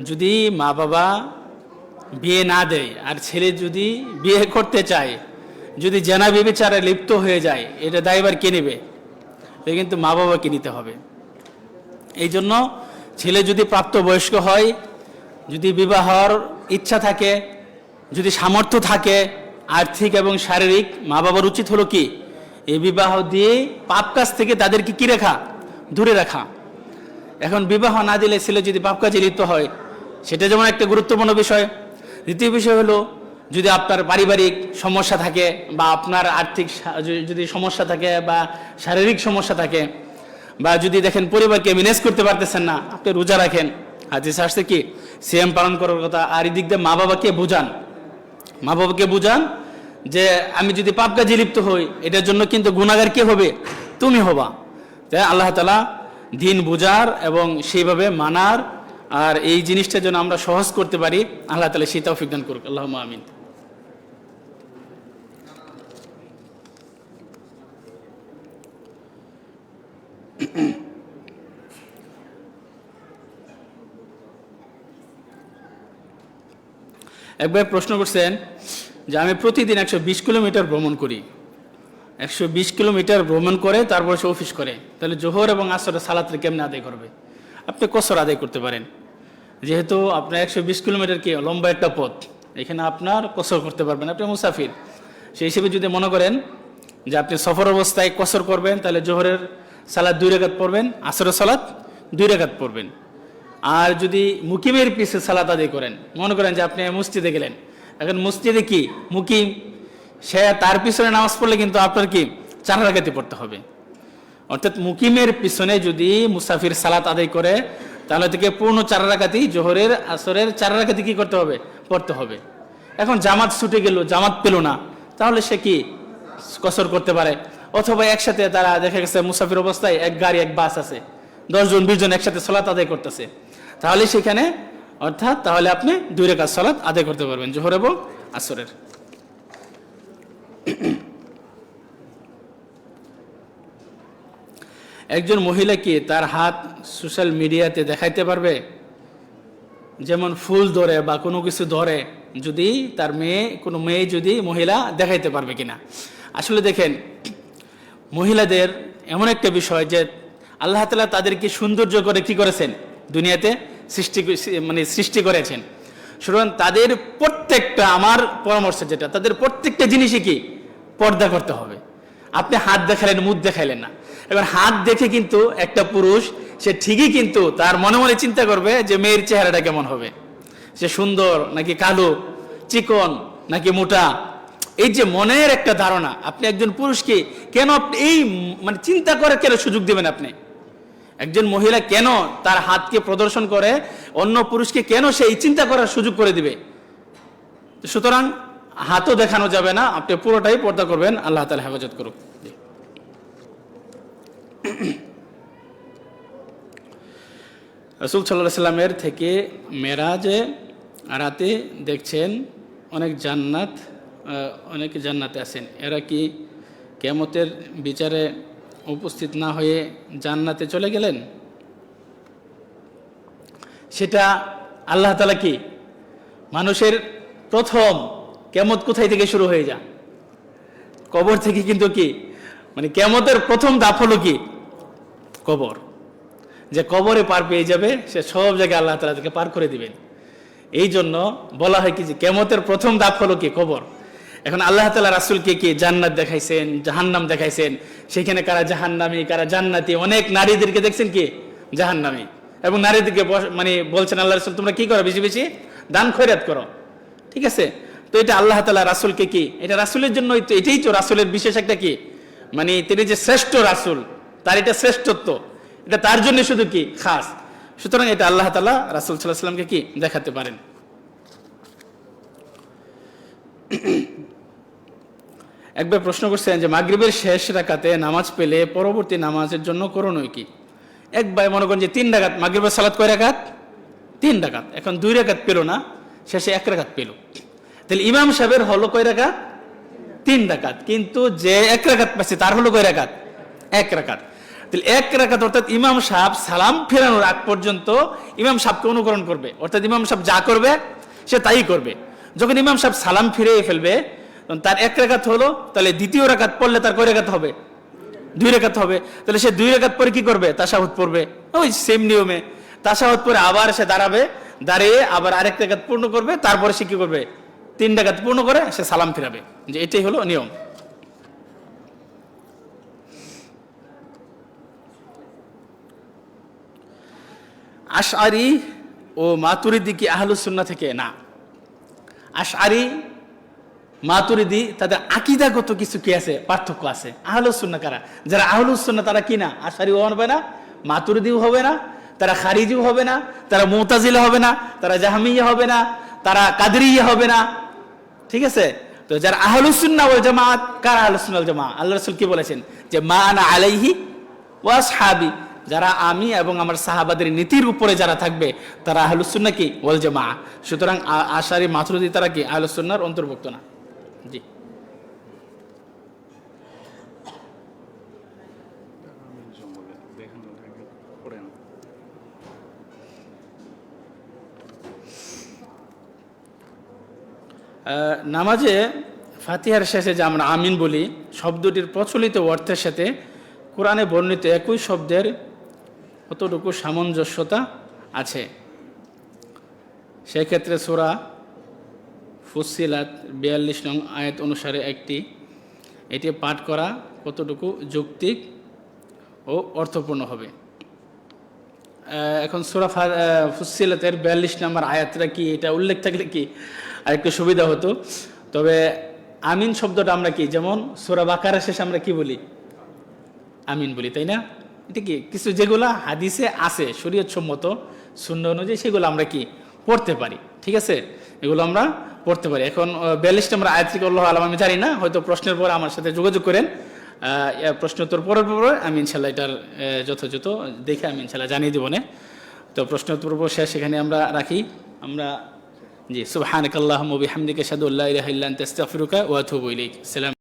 যদি মা বাবা বিয়ে না দেয়, আর ছেলে যদি বিয়ে করতে চায়, যদি জেনা বিবেচারে লিপ্ত হয়ে যায়, এটা দায়বার কে নেবে? কিন্তু মা বাবাকে নিতে হবে। এই জন্য ছেলে যদি প্রাপ্তবয়স্ক হয়, যদি বিবাহর ইচ্ছা থাকে, যদি সামর্থ্য থাকে, আর্থিক এবং শারীরিক, মা বাবার উচিত হলো কি? এই বিবাহ দিয়ে পাপ কাজ থেকে তাদেরকে কি রেখা? দূরে রাখা। এখন বিবাহ না দিলে ছেলে যদি পাপ কাজে লিপ্ত হয় সেটা যেমন একটা গুরুত্বপূর্ণ বিষয়। দ্বিতীয় বিষয় হলো, যদি আপনার পারিবারিক সমস্যা থাকে বা আপনার আর্থিক যদি- সমস্যা থাকে বা শারীরিক সমস্যা থাকে বা যদি দেখেন পরিবারকে ম্যানেজ করতে পারতেছেন না, আপনি রোজা রাখেন। হাদিস আসছে কি সিএম পালন করার কথা, আর এদিক দিয়ে মা বাবাকে বুঝান। মা বাবাকে বুঝান যে, আমি যদি পাপ কাজে লিপ্ত হই, এটার জন্য কিন্তু গুণাগার কে হবে? তুমি হবা। তাই আল্লাহ তালা দিন বুঝার এবং সেইভাবে মানার আর এই জিনিসটা যেন আমরা সহজ করতে পারি, আল্লাহ তালা সেই তৌফিক দান করুক। আল্লাহ আমিন। একবার প্রশ্ন করছেন যে আমি প্রতিদিন একশো বিশ কিলোমিটার ভ্রমণ করি। একশো বিশ কিলোমিটার ভ্রমণ করে, তারপর সে অফিস করে। তাহলে জোহর এবং আসরে সালাতে কেমনে আদায় করবে? আপনি কসর আদায় করতে পারেন। যেহেতু আপনার একশো বিশ কিলোমিটার কি? লম্বা একটা পথ। এখানে আপনার কসর করতে পারবেন। আপনি মুসাফির। সেই হিসেবে যদি মনে করেন যে আপনি সফর অবস্থায় কসর করবেন, তাহলে জোহরের সালাদ দুই রেখাত পড়বেন, আসরের সালাদ দুই রেখাত পড়বেন। আর যদি মুকিমের পিছে সালাত আদায় করেন, মনে করেন যে আপনি মসজিদে গেলেন। এখন মসজিদে কি? মুকিম, সে তার পিছনে নামাজ পড়লে কিন্তু আপনার কি? চার রাগাতে পড়তে হবে। অর্থাৎ মুকিমের পিছনে যদি মুসাফির সালাত আদায় করে তাহলে থেকে পূর্ণ চার রাকাতি জোহরের, আসরের চার রাকাতি কি করতে হবে? পড়তে হবে। এখন জামাত ছুটে গেল, জামাত পেল না। তাহলে সে কি কসর করতে পারে? অথবা একসাথে তারা দেখা গেছে মুসাফির অবস্থায় এক গাড়ি, এক বাস আছে। দশজন, বিশ জন একসাথে সলাত আদায় করতেছে। তাহলে সেখানে, অর্থাৎ তাহলে আপনি দুই রেখা সলাত আদায় করতে পারবেন, জোহর এবং আসরের। একজন মহিলা কি তার হাত সোশ্যাল মিডিয়াতে দেখাইতে পারবে? যেমন ফুল ধরে বা কোনো কিছু ধরে, যদি তার মেয়ে, কোনো মেয়ে যদি মহিলা দেখাইতে পারবে কিনা? আসলে দেখেন, মহিলাদের এমন একটা বিষয় যে আল্লাহ তালা তাদেরকে সৌন্দর্য করে কি করেছেন? দুনিয়াতে সৃষ্টি মানে সৃষ্টি করেছেন। সুতরাং তাদের প্রত্যেকটা, আমার পরামর্শ যেটা, তাদের প্রত্যেকটা জিনিসই কি? পর্দা করতে হবে। আপনি হাত দেখালেন, মুখ দেখাইলেন না। এবার হাত দেখে কিন্তু একটা পুরুষ, সে ঠিকই কিন্তু তার মনে মনে চিন্তা করবে যে মেয়ের চেহারাটা কেমন হবে। সে সুন্দর নাকি কালো, চিকন নাকি মোটা? এই যে মনের একটা ধারণা, আপনি একজন পুরুষকে কেন আপনি এই মানে চিন্তা করে কেন সুযোগ দেবেন আপনি? একজন মহিলা কেন তার হাতকে প্রদর্শন করে, অন্য পুরুষকে কেন সে এই চিন্তা করার সুযোগ করে দিবে? সুতরাং হাতও দেখানো যাবে না, আপনি পুরোটাই পর্দা করবেন, আল্লাহ তালা হেফাজত করুক। রসুল সাল্লাহ সাল্লামের থেকে মেরাজে রাতে দেখছেন অনেক জান্নাত অনেক জান্নাতে আছেন। এরা কি কেমতের বিচারে উপস্থিত না হয়ে জান্নাতে চলে গেলেন? সেটা আল্লাহ তালা কি? মানুষের প্রথম কেমত কোথায় থেকে শুরু হয়ে যা কবর থেকে কিন্তু কি? মানে কেমতের প্রথম হলো কি? কবর। যে কবরে পার পেয়ে যাবে, সে সব জায়গায় আল্লাহ তালা তাকে পার করে দিবেন। এই জন্য বলা হয় কি যে কেমতের প্রথম দাপ হলো কি কবর। এখন আল্লাহ তালা রাসুলকে কি জান্নাত দেখাইছেন, জাহান্নাম দেখাইছেন? সেখানে কারা জাহান্নামি, কারা জান্নাতি? অনেক নারীদেরকে দেখছেন কি? জাহান্নামি। এবং নারীদেরকে মানে বলছেন, আল্লাহ রাসুল, তোমরা কি করো? বেশি বেশি দান খৈরাত করো। ঠিক আছে? তো এটা আল্লাহ তালা রাসুলকে কি? এটা রাসুলের জন্যই তো, এটাই তো রাসুলের বিশেষ একটা কি? মানে তিনি যে শ্রেষ্ঠ রাসুল তার এটা শ্রেষ্ঠত্ব। এটা তার জন্য শুধু কি? খাস। সুতরাং এটা আল্লাহ তালা রাসুল সাল্লাহ সাল্লামকে কি দেখাতে পারেন। একবার প্রশ্ন করছেন যে মাগরিবের শেষ রাকাতে নামাজ পেলে পরবর্তী নামাজের জন্য করণীয় কি? একবার মনে করেন যে তিন ডাকাত মাগরিবের সালাত কয় রাখাত তিন ডাকাত এখন দুই রাকাত পেল না, শেষে এক রাকাত পেল। তাহলে ইমাম সাহেবের হলো কয় রাকাত? তিন ডাকাত কিন্তু যে এক রাকাত পাচ্ছে তার হলো কয় রাকাত? এক রাকাত। তাহলে এক রাকাত অর্থাৎ ইমাম সাহেব সালাম ফেরানোর আগ পর্যন্ত ইমাম সাহেবকে অনুকরণ করবে। অর্থাৎ ইমাম সাহেব যা করবে, সে তাই করবে। যখন ইমাম সাহেব সালাম ফিরিয়ে ফেলবে তার এক রেখাত হলো, তাহলে দ্বিতীয় রাকাত পড়লে তার কয় রেখাত হবে? দুই রেখাত হবে। তাহলে সে দুই রেখাত পরে কি করবে? তাসাহুদ পড়বে। ওই সেম নিয়মে। তাসাহুদ পরে আবার সে দাঁড়াবে, দাঁড়িয়ে আবার আরেক রেখাত পূর্ণ করবে, তারপরে সে কি করবে? তিন রেখাত পূর্ণ করে সে সালাম ফিরাবে। যে এটাই হলো নিয়ম। আশআরি ও মাতুরিদি কি আহলুসুন্না থেকে? না। আশআরি, মাতুরিদি তাদের আকিদাগত কিছু কি আছে? পার্থক্য আছে। আহলুসুন্না কারা? যারা আহলুসুন্না তারা কি না? আশারিও হবে না, মাতুরিদিও হবে না, তারা খারিজিও হবে না, তারা মোতাজিলা হবে না, তারা জাহামিয়া হবে না, তারা কাদরিয়া হবে না। ঠিক আছে? তো যারা আহলুসুন্না ওয়াল জামাত, কারা আহলুসুন্না জামাত? আল্লাহ রাসূল কি বলেছেন? যে মা আনা আলাইহি ওয়াসহাবি যারা আমি এবং আমার সাহাবাদের নীতির উপরে যারা থাকবে, তারা আহলুসুন্না কি? ওয়াল জামা সুতরাং আশারি মাতুরিদি তারা কি? আহলুসুন্নার অন্তর্ভুক্ত না। জি। নামাজে ফাতিহার শেষে যে আমরা আমিন বলি, শব্দটির প্রচলিত অর্থের সাথে কোরআনে বর্ণিত একই শব্দের কতটুকু সামঞ্জস্যতা আছে। সেক্ষেত্রে সোরা ফুসিলাত বিয়াল্লিশ নং আয়াত অনুসারে একটি, এটি পাঠ করা কতটুকু যৌক্তিক ও অর্থপূর্ণ হবে। এখন সুরা ফুসিলাতের বিয়াল্লিশ নম্বর আয়াতটা কি, এটা উল্লেখ থাকলে কি আরেকটু সুবিধা হতো? তবে আমিন শব্দটা আমরা কি, যেমন সুরা বাকারা শেষে আমরা কি বলি? আমিন বলি, তাই না? এটা কি? কিছু যেগুলা হাদিসে আছে শরীয়ত সম্মত শূন্য অনুযায়ী সেগুলো আমরা কি পড়তে পারি? ঠিক আছে? এগুলো আমরা পড়তে পারি। এখন বিয়াল্লিশ আমরা আয়াত থেকে আল্লাহ আলম আমি জানি না হয়তো প্রশ্নের পরে আমার সাথে যোগাযোগ করেন। আহ, প্রশ্ন উত্তর পরের পরে আমি ইনশাল্লাহ এটার যথাযথ দেখে আমি ইনশাল্লাহ জানিয়ে দেবো না। তো প্রশ্ন উত্তর পর্ব শেষ এখানে আমরা রাখি। আমরা জি সুবহানাকাল্লাহুম্মা বিহামদিকা আশহাদু আল্লা ইলাহা ইল্লা আনতা আস্তাগফিরুকা ওয়া আতুবু ইলাইক। সালাম।